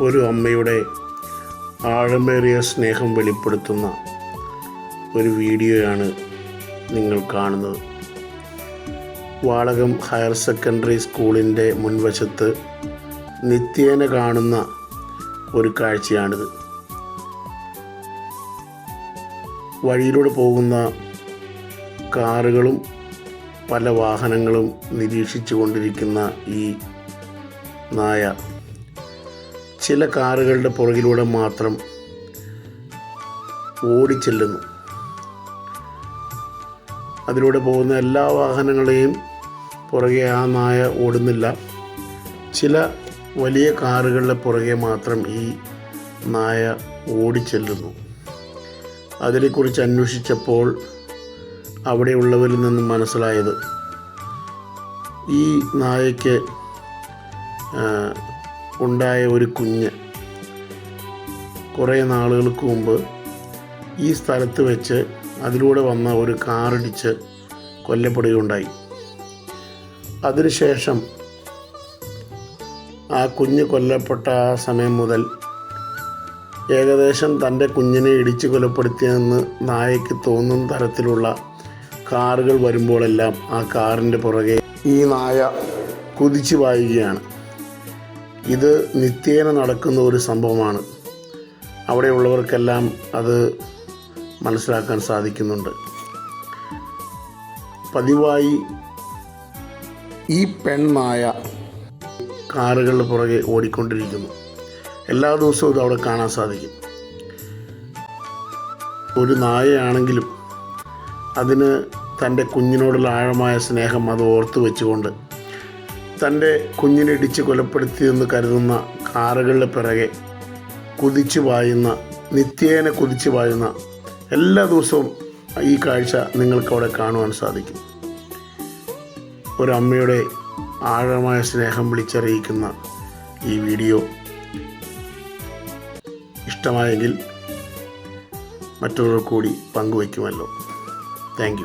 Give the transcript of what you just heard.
ഒരു അമ്മയുടെ ആഴമേറിയ സ്നേഹം വെളിപ്പെടുത്തുന്ന ഒരു വീഡിയോയാണ് നിങ്ങൾ കാണുന്നത്. വാളകം ഹയർ സെക്കൻഡറി സ്കൂളിന്റെ മുൻവശത്ത് നിത്യേന കാണുന്ന ഒരു കാഴ്ചയാണിത്. വഴിയിലൂടെ പോകുന്ന കാറുകളും പല വാഹനങ്ങളും നിരീക്ഷിച്ചു കൊണ്ടിരിക്കുന്ന ഈ നായ ചില കാറുകളുടെ പുറകിലൂടെ മാത്രം ഓടിച്ചെല്ലുന്നു. അതിലൂടെ പോകുന്ന എല്ലാ വാഹനങ്ങളെയും പുറകെ ആ നായ ഓടുന്നില്ല. ചില വലിയ കാറുകളുടെ പുറകെ മാത്രം ഈ നായ ഓടിച്ചെല്ലുന്നു. അതിനെക്കുറിച്ച് അന്വേഷിച്ചപ്പോൾ അവിടെയുള്ളവരിൽ നിന്നും മനസ്സിലായത് ഈ നായയ്ക്ക് ഉണ്ടായ ഒരു കുഞ്ഞ്. കുറേ നാളുകൾക്ക് മുമ്പ് ഈ സ്ഥലത്ത് വെച്ച് അതിലൂടെ വന്ന ഒരു കാറിടിച്ച് കൊല്ലപ്പെടുകയുണ്ടായി. അതിനുശേഷം ആ കുഞ്ഞ് കൊല്ലപ്പെട്ട ആ സമയം മുതൽ ഏകദേശം തന്റെ കുഞ്ഞിനെ ഇടിച്ച് കൊലപ്പെടുത്തിയെന്ന് നായയ്ക്ക് തോന്നുന്ന തരത്തിലുള്ള കാറുകൾ വരുമ്പോഴെല്ലാം ആ കാറിന്റെ പുറകെ ഈ നായ കുതിച്ചു പായുകയാണ്. ഇത് നിത്യേന നടക്കുന്ന ഒരു സംഭവമാണ്. അവിടെയുള്ളവർക്കെല്ലാം അത് മനസ്സിലാക്കാൻ സാധിക്കുന്നുണ്ട്. പതിവായി ഈ പെൺനായ കാറുകളുടെ പുറകെ ഓടിക്കൊണ്ടിരിക്കുന്നു. എല്ലാ ദിവസവും ഇത് അവിടെ കാണാൻ സാധിക്കും. ഒരു നായയാണെങ്കിലും അതിന് തന്റെ കുഞ്ഞിനോടുള്ള ആഴമായ സ്നേഹം അത് ഓർത്ത് വെച്ചുകൊണ്ട് തന്റെ കുഞ്ഞിനെ ഇടിച്ച് കൊലപ്പെടുത്തിയെന്ന് കരുതുന്ന കാറുകളുടെ പിറകെ കുതിച്ചു പായുന്ന നിത്യേന കുതിച്ചു പായുന്ന എല്ലാ ദിവസവും ഈ കാഴ്ച നിങ്ങൾക്ക് അവിടെ കാണുവാൻ സാധിക്കും. ഒരമ്മയുടെ ആഴമായ സ്നേഹം വിളിച്ചറിയിക്കുന്ന ഈ വീഡിയോ ഇഷ്ടമായെങ്കിൽ മറ്റുള്ളവർ കൂടി പങ്കുവയ്ക്കുമല്ലോ. താങ്ക്